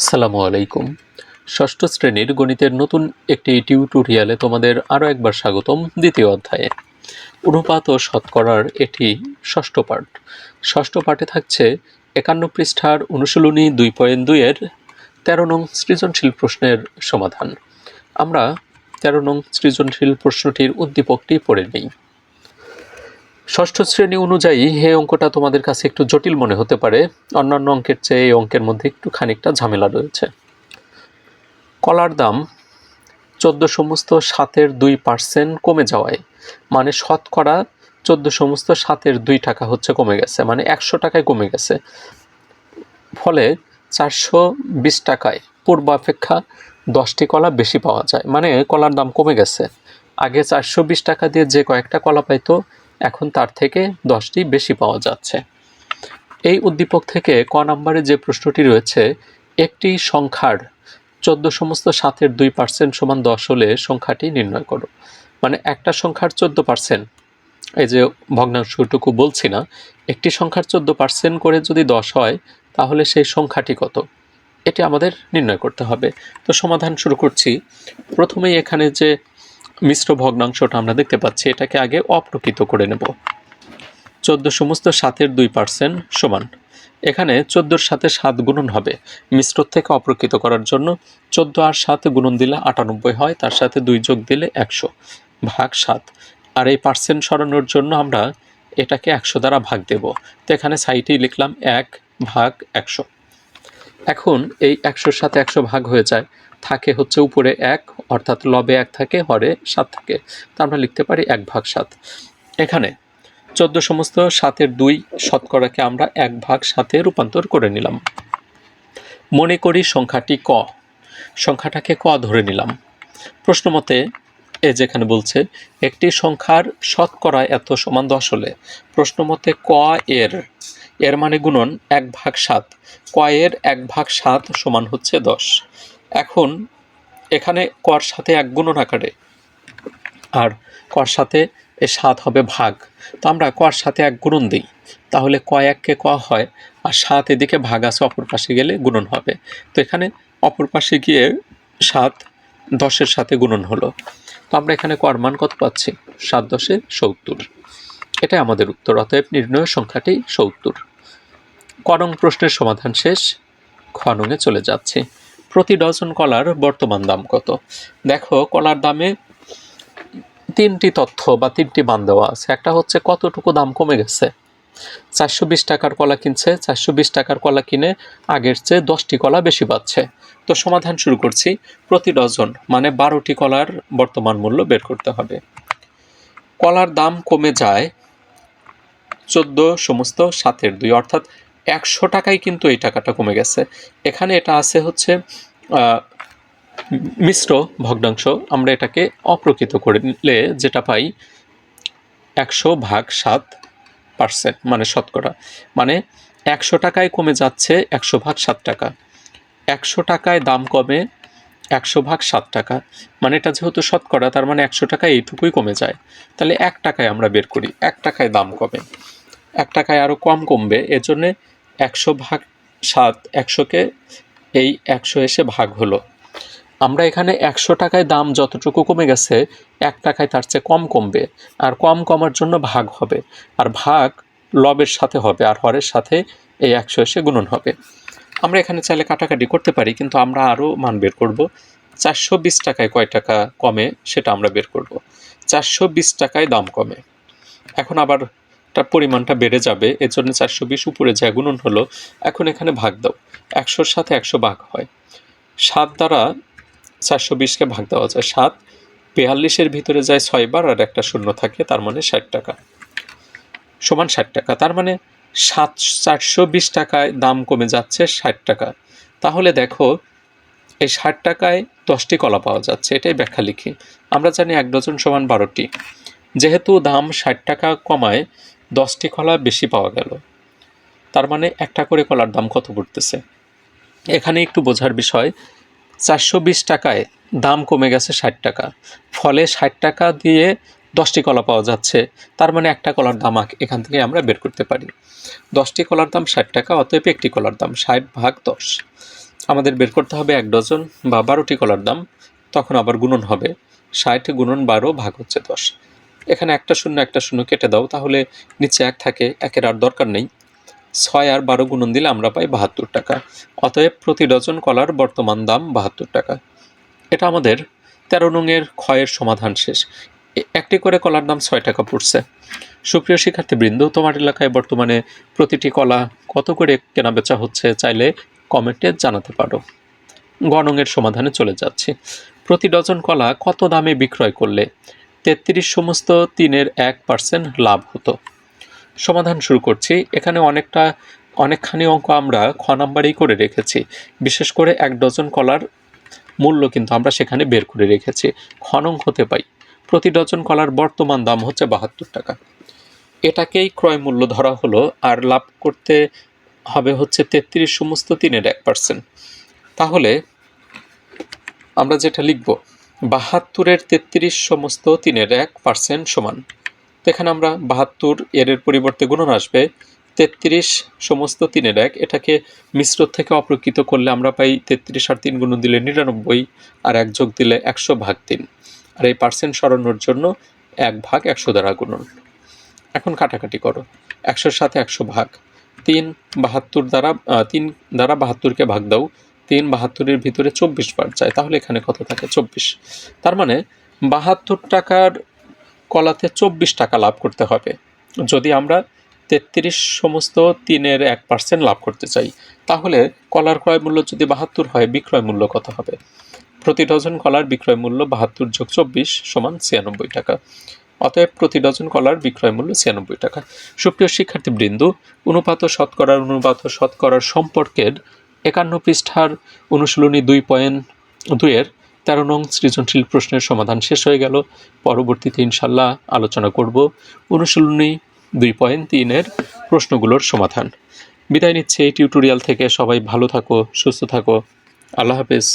আসসালামু আলাইকুম। ষষ্ঠ শ্রেণির গণিতের নতুন একটি টিউটোরিয়ালে তোমাদের আরও একবার স্বাগতম দ্বিতীয় অধ্যায়ে। অনুপাত ও শতকরার এটি ষষ্ঠ পাঠ। ষষ্ঠ পাঠে থাকছে একান্ন পৃষ্ঠার অনুশীলনী দুই পয়েন্ট দুইয়ের তেরো নং সৃজনশীল প্রশ্নের সমাধান। আমরা তেরো নং সৃজনশীল প্রশ্নটির উদ্দীপকটি পড়ে নিই। ষষ্ঠ শ্রেণি অনুযায়ী এই অঙ্কটা তোমাদের কাছে একটু জটিল মনে হতে পারে। অন্যান্য অঙ্কের চেয়ে এই অঙ্কের মধ্যে একটু খানিকটা ঝামেলা রয়েছে। কলার দাম চোদ্দ সমস্ত সাতের দুই পার্সেন্ট কমে যাওয়ায় মানে শতকরা চোদ্দ সমস্ত সাতের দুই টাকা হচ্ছে কমে গেছে মানে একশো টাকায় কমে গেছে। ফলে চারশো বিশ টাকায় পূর্বাপেক্ষা দশটি কলা বেশি পাওয়া যায় মানে কলার দাম কমে গেছে। আগে চারশো বিশ টাকা দিয়ে যে কয়েকটা কলা পাইতো এখন তার থেকে দশটি বেশি পাওয়া যাচ্ছে। এই উদ্দীপক থেকে ক নম্বরে যে প্রশ্নটি রয়েছে, একটি সংখ্যার চোদ্দ সমস্ত সাতের দুই পার্সেন্ট সমান দশ হলে সংখ্যাটি নির্ণয় করো। মানে একটা সংখ্যার চোদ্দ পার্সেন্ট, এই যে ভগ্নাংশটুকু বলছি না, একটি সংখ্যার চোদ্দ পার্সেন্ট করে যদি দশ হয়, তাহলে সেই সংখ্যাটি কত? এটি আমাদের নির্ণয় করতে হবে। তো সমাধান শুরু করছি। প্রথমেই এখানে যে মিশ্র ভগ্নাংশটা আমরা দেখতে পাচ্ছি, এটাকে আগে অপ্রকৃত করে নেব। চোদ্দ সমস্ত সাতের দুই পার্সেন্ট সমান। এখানে চোদ্দোর সাথে সাত গুণন হবে। মিশ্র থেকে অপ্রকৃত করার জন্য চোদ্দ আর সাত গুণন দিলে আটানব্বই হয়, তার সাথে দুই যোগ দিলে একশো, ভাগ সাত। আর এই পার্সেন্ট সরানোর জন্য আমরা এটাকে একশো দ্বারা ভাগ দেব। তো এখানে সাইটেই লিখলাম এক ভাগ একশো। এখন এই একশোর সাথে একশো ভাগ হয়ে যায়। থাকে হচ্ছে উপরে এক, অর্থাৎ লবে এক থাকে, হরে সাত থাকে। তা আমরা লিখতে পারি এক ভাগ সাত। এখানে চোদ্দ সমস্ত সাতের দুই শতকরাকে আমরা এক ভাগ সাতে রূপান্তর করে নিলাম। মনে করি সংখ্যাটি ক। সংখ্যাটাকে ক ধরে নিলাম। প্রশ্ন মতে এ যেখানে বলছে, একটি সংখ্যার শতকরা এত সমান দশ হলে প্রশ্ন মতে ক এর এর মানে গুণন এক ভাগ সাত। ক এর এক ভাগ সাত সমান হচ্ছে দশ। এখন এখানে কর সাথে এক গুণন আকারে। আর কর সাথে এ সাত হবে ভাগ। তো আমরা কর সাথে এক গুণন দিই। তাহলে ক এককে ক হয় আর সাত এদিকে ভাগ আছে, অপর পাশে গেলে গুণন হবে। তো এখানে অপর পাশে গিয়ে সাত দশের সাথে গুণন হলো। তো আমরা এখানে কর মান কত পাচ্ছি? সাত দশে সত্তর। এটাই আমাদের উত্তর। অতএব নির্ণয় সংখ্যাটি সত্তর। করং প্রশ্নের সমাধান শেষ। খনঙে চলে যাচ্ছে। প্রতি ডজন কলার বর্তমান দাম কত? দেখো, কলার দামে তিনটি তথ্য বা তিনটি মান দেওয়া আছে। একটা হচ্ছে কতটুকু দাম কমে গেছে? চারশো বিশ টাকার কলা কিনছে, চারশো বিশ টাকার কলা কিনে আগের চেয়ে দশটি কলা বেশি পাচ্ছে। তো সমাধান শুরু করছি। প্রতি ডজন মানে বারোটি কলার বর্তমান মূল্য বের করতে হবে। কলার দাম কমে যায় চোদ্দ সমস্ত সাতের দুই, অর্থাৎ একশো টাকায় কিন্তু এই টাকাটা কমে গেছে। এখানে এটা আছে হচ্ছে মিশ্র ভগ্নাংশ। আমরা এটাকে অপ্রকৃত করে নিলে যেটা পাই একশো ভাগ সাত পার্সেন্ট মানে শতকরা। মানে একশো টাকায় কমে যাচ্ছে একশো ভাগ সাত টাকা। একশো টাকায় দাম কমে একশো ভাগ সাত টাকা। মানে এটা যেহেতু শতকরা, তার মানে একশো টাকায় এইটুকুই কমে যায়। তাহলে এক টাকায় আমরা বের করি, এক টাকায় দাম কমে। এক টাকায় আরও কম কমবে। এজন্যে একশো ভাগ সাত একশোকে, এই একশো এসে ভাগ হলো। আমরা এখানে একশো টাকায় দাম যতটুকু কমে গেছে, এক টাকায় তার চেয়ে কম কমবে, আর কম কমার জন্য ভাগ হবে, আর ভাগ লবের সাথে হবে, আর হরের সাথে এই একশো এসে গুণন হবে। আমরা এখানে চাইলে কাটাকাটি করতে পারি, কিন্তু আমরা আরও মান বের করব। চারশো বিশ টাকায় কয় টাকা কমে সেটা আমরা বের করব। চারশো বিশ টাকায় দাম কমে। এখন আবার তার পরিমাণটা বেড়ে যাবে, এর জন্য চারশো বিশ উপরে যা গুণন হলো, এখন এখানে ভাগ দাও। একশোর সাথে একশো ভাগ হয়। সাত দ্বারা চারশো বিশকে ভাগ দেওয়া যায়। সাত, বেয়াল্লিশের ভিতরে যায় ছয়বার আর একটা শূন্য থাকে, তার মানে ষাট টাকা। সমান ষাট টাকা। তার মানে সাত, চারশো বিশ টাকায় দাম কমে যাচ্ছে ষাট টাকা। তাহলে দেখো, এই ষাট টাকায় দশটি কলা পাওয়া যাচ্ছে, এটাই ব্যাখ্যা লিখি। আমরা জানি এক ডজন সমান বারোটি। যেহেতু দাম ষাট টাকা কমায় দশটি কলা বেশি পাওয়া গেল। তার মানে একটা করে কলার দাম কত পড়তেছে এখানে একটু বোঝার বিষয়, চারশো বিশ টাকায় দাম কমে গেছে ষাট টাকা। ফলে ষাট টাকা দিয়ে দশটি কলা পাওয়া যাচ্ছে, তার মানে একটা কলার দাম এখান থেকে আমরা বের করতে পারি। দশটি কলার দাম ষাট টাকা, অতএব একটি কলার দাম ষাট ভাগ দশ। আমাদের বের করতে হবে এক ডজন বা বারোটি কলার দাম, তখন আবার গুণন হবে। ষাট গুণন বারো ভাগ হচ্ছে দশ। এখানে একটা শূন্য একটা শূন্য কেটে দাও, তাহলে নিচে এক থাকে, একের আর দরকার নেই। ছয় আর বারো গুণন দিলে আমরা পাই বাহাত্তর টাকা। অতএব প্রতি ডজন কলার বর্তমান দাম বাহাত্তর টাকা। এটা আমাদের তেরো নংয়ের ক্ষয়ের সমাধান শেষ। একটি করে কলার দাম ছয় টাকা পড়ছে। সুপ্রিয় শিক্ষার্থীবৃন্দ, তোমার এলাকায় বর্তমানে প্রতিটি কলা কত করে কেনা বেচা হচ্ছে চাইলে কমেন্টে জানাতে পারো। গণঙের সমাধানে চলে যাচ্ছি। প্রতি ডজন কলা কত দামে বিক্রয় করলে তেত্রিশ সমস্ত তিনের এক পার্সেন্ট লাভ হতো। সমাধান শুরু করছি। এখানে অনেকটা, অনেকখানি অঙ্ক আমরা খ নাম্বারেই করে রেখেছি। বিশেষ করে এক ডজন কলার মূল্য কিন্তু আমরা সেখানে বের করে রেখেছি। খনং হতে পাই। প্রতি ডজন কলার বর্তমান দাম হচ্ছে বাহাত্তর টাকা। এটাকেই ক্রয় মূল্য ধরা হলো আর লাভ করতে হবে হচ্ছে তেত্রিশ সমস্ত তিনের এক পার্সেন্ট। তাহলে আমরা যেটা লিখব বাহাত্তরের তেত্রিশ সমস্ত তিনের এক পার্সেন্ট সমান। এখানে আমরা, বাহাত্তর এর পরিবর্তে গুণন আসবে। তেত্রিশ সমস্ত তিনের এক, এটাকে মিশ্র থেকে অপ্রকৃত করলে আমরা পাই তেত্রিশ আর তিন গুণ দিলে নিরানব্বই, আর এক যোগ দিলে একশো ভাগ তিন। আর এই পার্সেন্ট সরানোর জন্য এক ভাগ একশো দ্বারা গুণন। এখন কাটাকাটি করো। একশোর সাথে একশো ভাগ। তিন বাহাত্তর দ্বারা তিন দ্বারা বাহাত্তরকে ভাগ দাও। তিন বাহাত্তরের ভিতরে চব্বিশ বার যায় তাহলে এখানে কত থাকে চব্বিশ। তার মানে বাহাত্তর টাকার কলাতে চব্বিশ টাকা লাভ করতে হবে। যদি আমরা তেত্রিশ সমস্ত তিনের এক পার্সেন্ট লাভ করতে চাই, তাহলে কলার ক্রয় মূল্য যদি বাহাত্তর হয়, বিক্রয় মূল্য কত হবে? প্রতি ডজন কলার বিক্রয় মূল্য বাহাত্তর যোগ চব্বিশ সমান ছিয়ানব্বই টাকা। অতএব প্রতি ডজন কলার বিক্রয় মূল্য ছিয়ানব্বই টাকা। সুপ্রিয় শিক্ষার্থীবৃন্দ, অনুপাত শতকরার অনুপাত শতকরার সম্পর্কের একান্ন পৃষ্ঠার অনুশীলনী দুই পয়েন্ট দুইয়ের তেরো নং সৃজনশীল প্রশ্নের সমাধান শেষ হয়ে গেল। পরবর্তীতে ইনশাল্লাহ আলোচনা করব অনুশীলনী দুই পয়েন্ট তিনের প্রশ্নগুলোর সমাধান। বিদায় নিচ্ছে এই টিউটোরিয়াল থেকে। সবাই ভালো থাকো, সুস্থ থাকো। আল্লাহ হাফেজ।